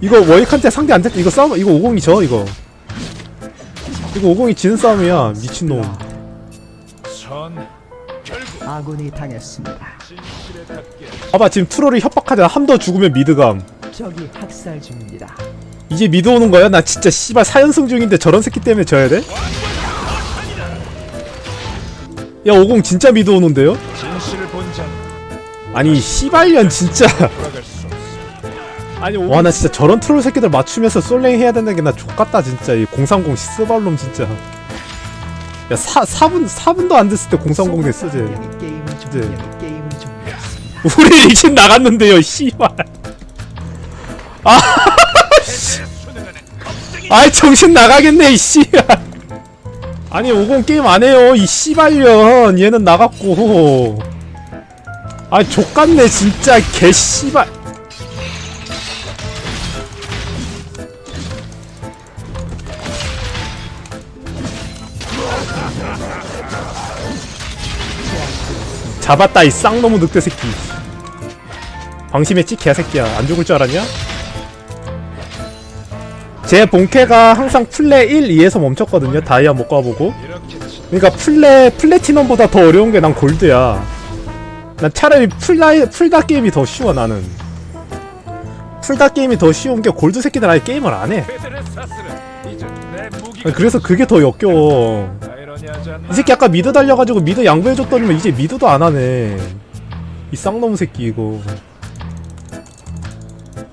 이거 워익한테 상대 안 됐, 이거 싸움, 이거 50이 져, 이거. 이거 50이 지는 싸움이야, 미친놈. 아군이 당했습니다. 봐봐, 지금 트롤이 협박하잖아. 한더 죽으면 미드감. 적이 학살 중입니다. 이제 미드 오는 거야? 나 진짜 씨발 4연승 중인데 저런 새끼 때문에 져야 돼? 야, 50 진짜 미드 오는데요? 아니, 씨발년 진짜. 아니, 와, 나 진짜 저런 트롤 새끼들 맞추면서 솔랭 해야 된다는 게 나 족같다, 진짜. 이 030 스발놈 진짜. 야, 4, 4분, 4분도 안 됐을 때 030 됐어, 쟤. 이제. 우리 리신 나갔는데요, 씨발. 아, 씨. 아이, 정신 나가겠네, 이 씨발. 아니, 50 게임 안 해요, 이 씨발년. 얘는 나갔고. 아, 족같네, 진짜, 개 씨발. 잡았다, 이 쌍놈의 늑대 새끼. 방심했지 개새끼야. 안 죽을 줄 알았냐? 제 본캐가 항상 플레 1, 2에서 멈췄거든요. 다이아 못 가보고. 그러니까 플레 플래티넘보다 더 어려운 게 난 골드야. 난 차라리 풀다 풀다 게임이 더 쉬워 나는. 풀다 게임이 더 쉬운 게 골드 새끼들 아예 게임을 안해. 그래서 그게 더 역겨워. 아 이 새끼 아까 미드 달려가지고 미드 양보해줬더니만 이제 미드도 안 하네. 이 쌍놈 새끼 이거.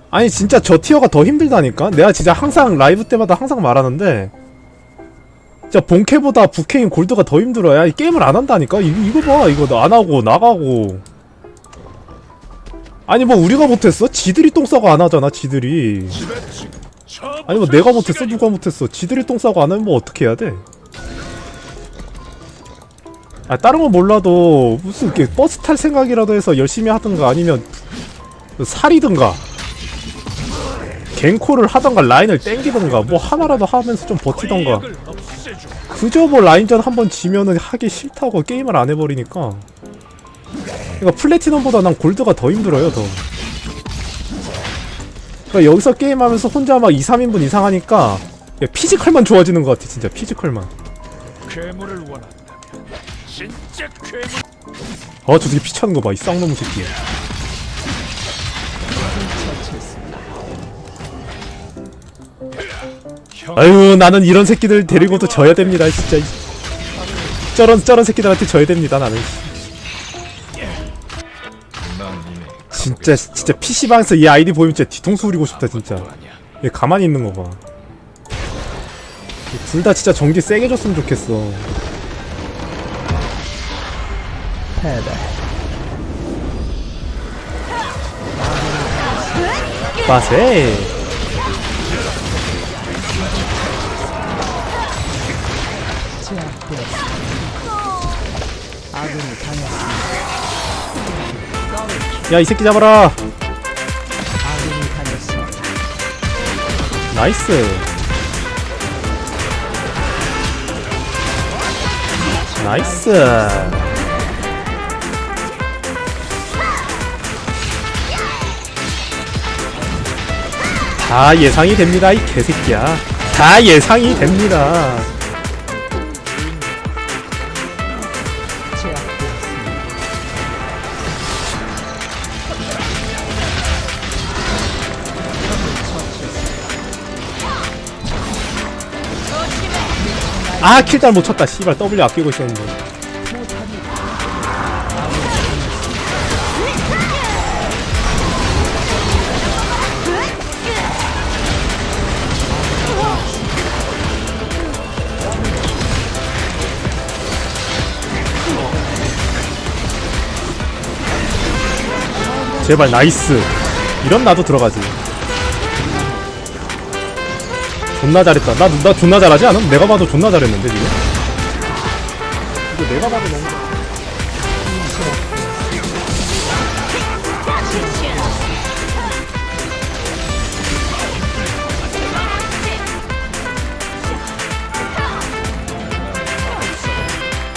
아니 진짜 저 티어가 더 힘들다니까. 내가 진짜 항상 라이브 때마다 항상 말하는데. 진짜 본캐보다 부캐인 골드가 더 힘들어야 이 게임을 안 한다니까. 이, 이거 봐 이거 나안 하고 나가고. 아니 뭐 우리가 못했어? 지들이 똥 싸고 안 하잖아 지들이. 아니 뭐 내가 못했어 누가 못했어 지들이 똥 싸고 안 하면 뭐 어떻게 해야 돼? 아 다른 건 몰라도 무슨 이렇게 버스 탈 생각이라도 해서 열심히 하든가 아니면 살이든가 갱코를 하던가 라인을 땡기던가 뭐 하나라도 하면서 좀 버티던가. 그저 뭐 라인전 한번 지면은 하기 싫다고 게임을 안 해버리니까. 그러니까 플래티넘보다 난 골드가 더 힘들어요 더. 그러니까 여기서 게임하면서 혼자 막 2, 3인분 이상 하니까 야, 피지컬만 좋아지는 것 같아 진짜 피지컬만 진짜 괴물 아 저 새끼 피차는 거 봐 이 쌍놈의 새끼 형 아유 나는 이런 새끼들 데리고도 져야 됩니다 진짜 저런 저런 새끼들한테 져야 됩니다 나는 진짜 진짜 PC방에서 얘 아이디 보이면 진짜 뒤통수 후리고 싶다 진짜. 얘 가만히 있는 거 봐. 둘 다 진짜 전기 세게 줬으면 좋겠어. 패배. 빠세. 야, 이 새끼 잡아라. 나이스. 나이스. 다 예상이 됩니다, 이 개새끼야. 다 예상이 됩니다. 아, 킬달 못 쳤다. 씨발, W 아끼고 있었는데. 제발 나이스 이런 나도 들어가지 존나 잘했다 나, 나 존나 잘하지 않음? 내가 봐도 존나 잘했는데 지금 이거 내가 봐도 너무 잘-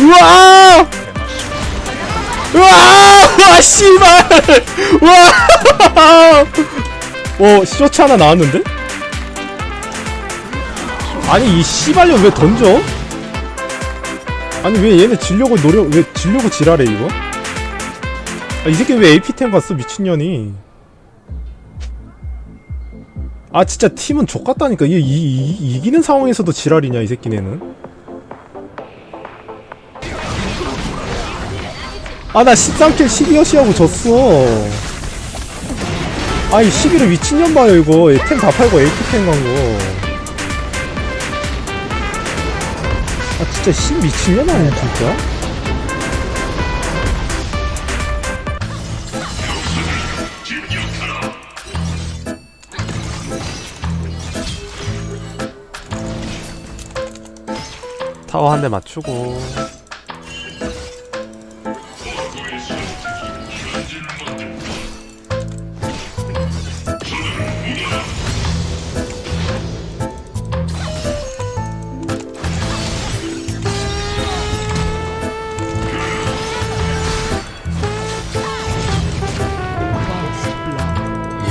우와! 우와! 와 씨발! 와! 어 쇼츠 하나 나왔는데? 아니 이 씨발년 왜 던져? 아니 왜 얘네 지려고 노력 왜 지려고 지랄해 이거? 아, 이 새끼 왜 AP10 갔어 미친년이 아 진짜 팀은 족같다니까 이, 이, 이, 이기는 상황에서도 지랄이냐 이 새끼네는 아 나 13킬 12어시하고 졌어. 아이 11을 미친년 봐요 이거. 템 다 팔고 AP10 간거. 아 진짜 신 미친년 아니야 진짜? 타워 한 대 맞추고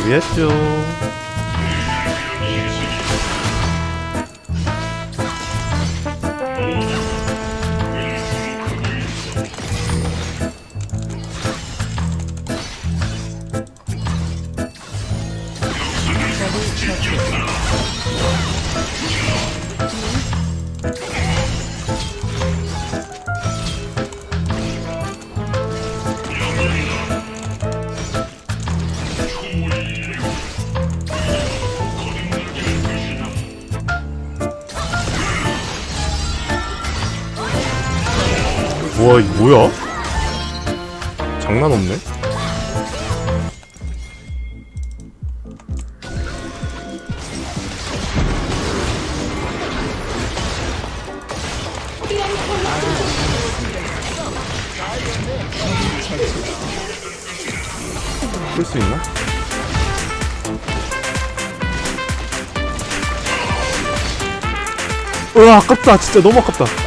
blood. 무 와 이거 뭐야? 장난 없네 풀수 있나? 으아 아깝다 진짜 너무 아깝다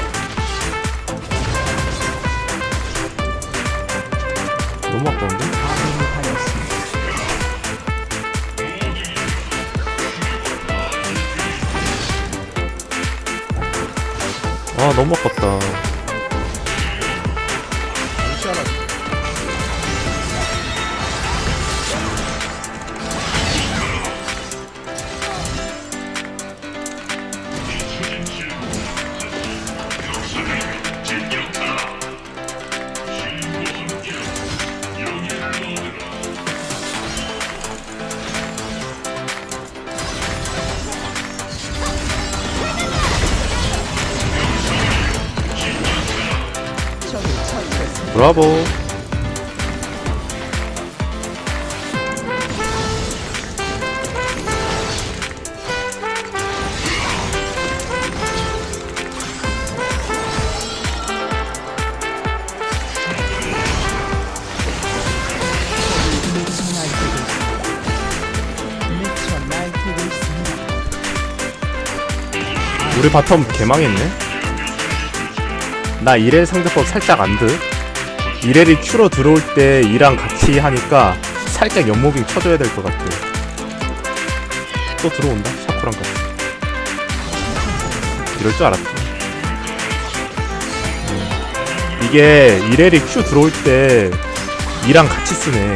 너무 아깝다 브라보. 우리 바텀 개망했네 나 이렐 상대법 살짝 안드 이렐이 큐로 들어올 때 이랑 같이 하니까 살짝 연모빙 쳐줘야 될 것 같아. 또 들어온다? 샤쿠랑 같이. 이럴 줄 알았지. 음. 이게 이렐이 큐 들어올 때 이랑 같이 쓰네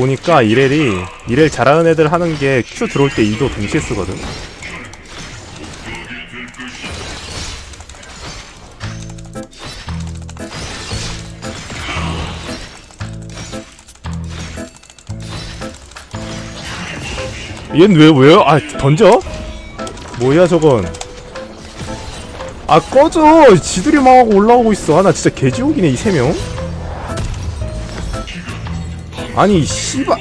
보니까 이렐이 이렐 잘하는 애들 하는 게큐 들어올 때 이도 동시에 쓰거든. 얜 왜, 왜요? 아, 던져? 뭐야, 저건. 아, 꺼져! 지들이 망하고 올라오고 있어. 아, 나 진짜 개지옥이네, 이 세 명. 아니 씨발.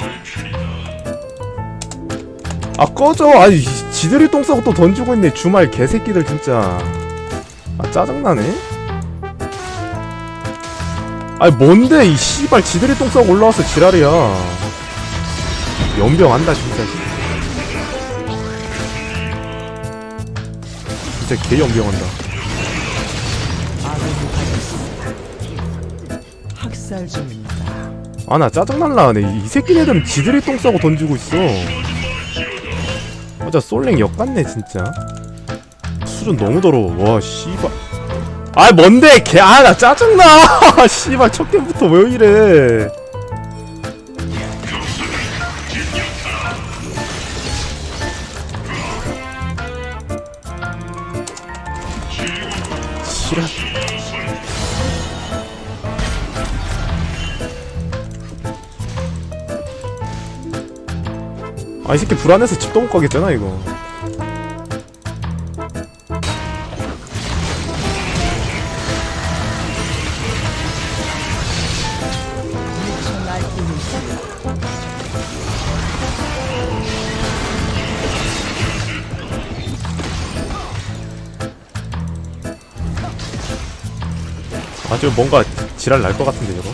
아 꺼져. 아니 이- 지들이 똥 싸고 또 던지고 있네. 주말 개새끼들 진짜. 아 짜증나네. 아니 뭔데 이 씨발. 지들이 똥 싸고 올라와서 지랄이야. 연병한다 진짜. 진짜 개 연병한다. 학살 중입니다. 아 나 짜증날라. 네, 이, 이 새끼네들은 지들이 똥 싸고 던지고 있어. 맞아 솔랭 역같네 진짜. 수준 너무 더러워. 와 씨발. 아 뭔데 걔아나 짜증나. 씨발 첫 게임부터 왜 이래. 지랄 아 이 새끼 불안해서 집도 못 가겠잖아 이거. 아주 뭔가 지랄 날 것 같은데 저거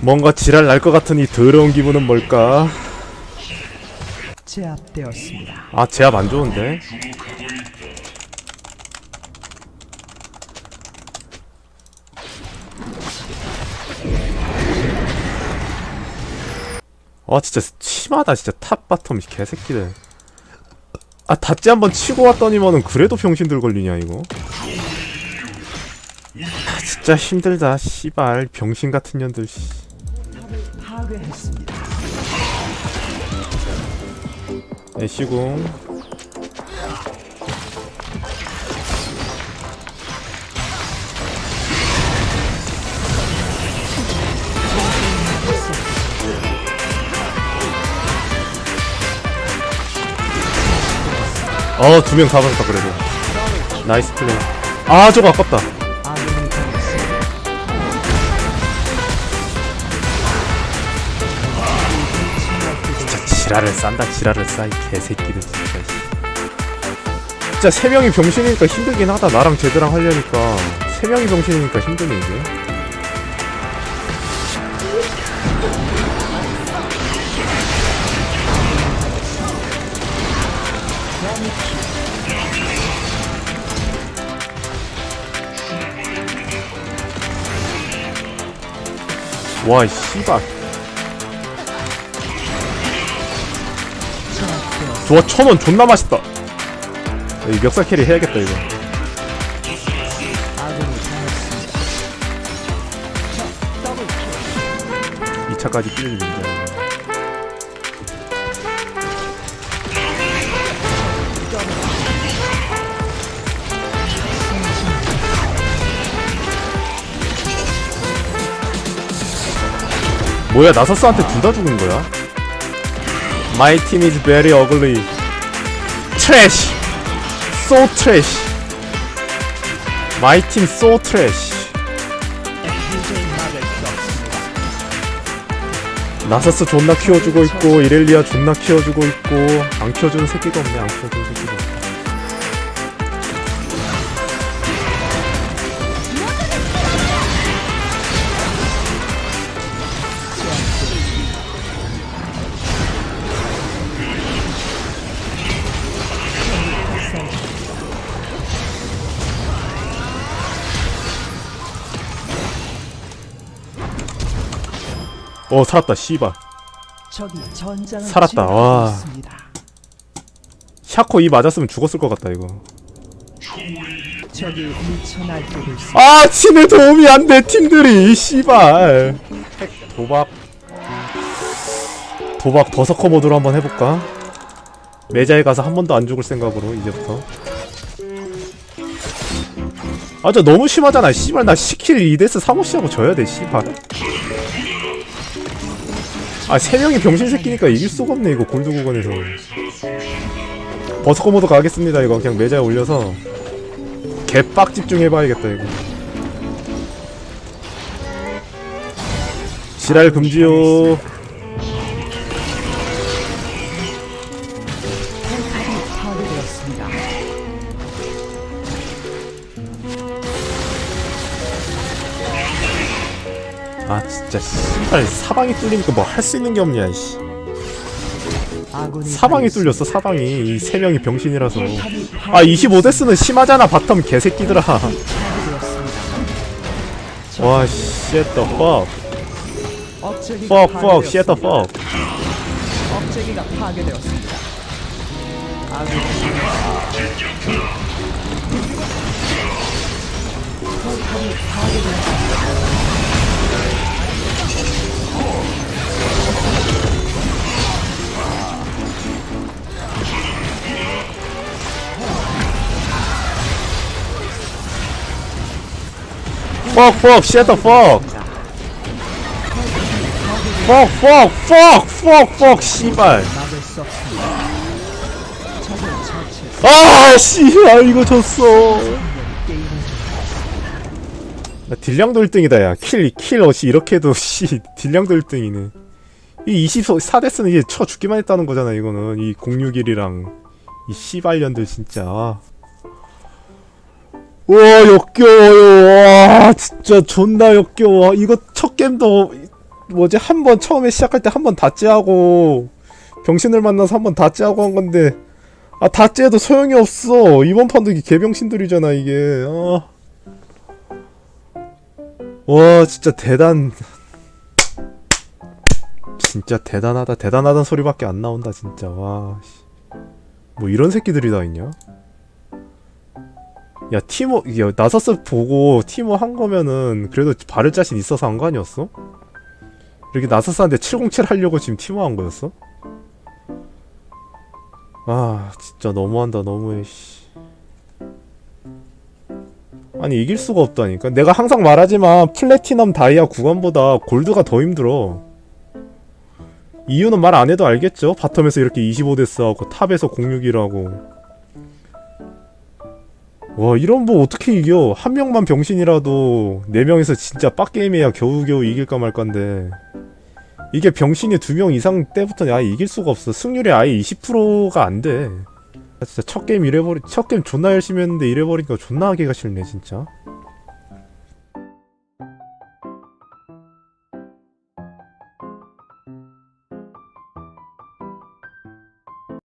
뭔가 지랄 날 것 같은 이 더러운 기분은 뭘까 제압되었습니다. 아 제압 안 좋은데 와 진짜 심하다. 진짜 탑 바텀 개새끼들. 아 닷지 한번 치고 왔더니만은 그래도 병신들 걸리냐 이거? 아 진짜 힘들다 씨발. 병신 같은 년들 씨. 애쉬궁 어 두 명 잡았다 그래도. 나이스 플레이. 아 저거 아깝다. 진짜 지랄을 싼다 지랄을 싸 이 개새끼들 진짜 씨. 진짜 세 명이 병신이니까 힘들긴 하다. 나랑 제드랑 하려니까. 세 명이 병신이니까 힘드네 이게 와 씨발. 좋아 천원 존나 맛있다 이 멱살 캐리 해야겠다 이거 아군이 당했습니다. 적 더블킬. 2차까지 뛰는 민 뭐야 나서스한테 둘 다 죽은 거야? My team is very ugly Trash So trash My team so trash. 나서스 존나 키워주고 있고 이렐리아 존나 키워주고 있고 안 키워주는 새끼가 없네 안 키워주는 어 살았다 씨발 적이 전장을 살았다, 와. 있습니다. 샤코 이 맞았으면 죽었을 것 같다 이거 적이 미쳐 날뛰고 있습니다. 아 친의 도움이 안 돼 팀들이 씨발 도박 도박 버서커 모드로 한번 해볼까? 매자에 가서 한 번도 안 죽을 생각으로 이제부터 아저 너무 심하잖아 씨발 나 시킬 2데스 사모씨하고 져야 돼 씨발 아 세 명이 병신 새끼니까 이길 수가 없네 이거 골드 구간에서. 버서커 모드 가겠습니다 이거. 그냥 매자에 올려서. 개빡 집중해봐야겠다 이거. 지랄 금지요 아 진짜. 씨발 사방이 뚫리니까 뭐 할 수 있는 게 없냐 아군이 사방이. 뚫렸어 사방이. 이 세 명이 병신이라서. 아 25데스는 심하잖아 바텀 개새끼들아. 와 shit the fuck. fuck fuck shit the fuck. 억제기가 파괴되었습니다. 아군이 fuck fuck shit the fuck. Fuck fuck fuck fuck fuck 씨발. 아 씨발 이거 졌어. 나 딜량도 1등이다 야킬킬 어시 이렇게 해도 씨 딜량도 1등이네. 이 24데스는 이제 쳐 죽기만 했다는 거잖아 이거는. 이 061이랑. 이 씨발년들 진짜 와 역겨워요. 와 진짜 존나 역겨워. 이거 첫 게임도 뭐지? 한 번 처음에 시작할 때 한 번 다찌하고 병신을 만나서 한 번 다찌하고 한 건데 아 다찌해도 소용이 없어. 이번 판도 이게 개병신들이잖아 이게. 아. 와 진짜 대단. 진짜 대단하다. 대단하다는 소리밖에 안 나온다 진짜. 와뭐 이런 새끼들이 다 있냐 야 티모 야 나서스 보고 티모 한 거면은 그래도 바를 자신 있어서 한 거 아니었어? 이렇게 나서스한테 707 하려고 지금 티모 한 거였어? 아 진짜 너무한다 너무해 씨. 아니 이길 수가 없다니까? 내가 항상 말하지만 플래티넘 다이아 구간보다 골드가 더 힘들어. 이유는 말 안 해도 알겠죠? 바텀에서 이렇게 25데스 하고 탑에서 06이라고 와 이런 뭐 어떻게 이겨? 한 명만 병신이라도 네 명에서 진짜 빡게임해야 겨우겨우 이길까 말건데. 이게 병신이 두 명 이상 때부터 아예 이길 수가 없어. 승률이 아예 20%가 안돼. 진짜 첫 게임 이래버리 첫 게임 존나 열심히 했는데 이래버리니까 존나 하기가 싫네 진짜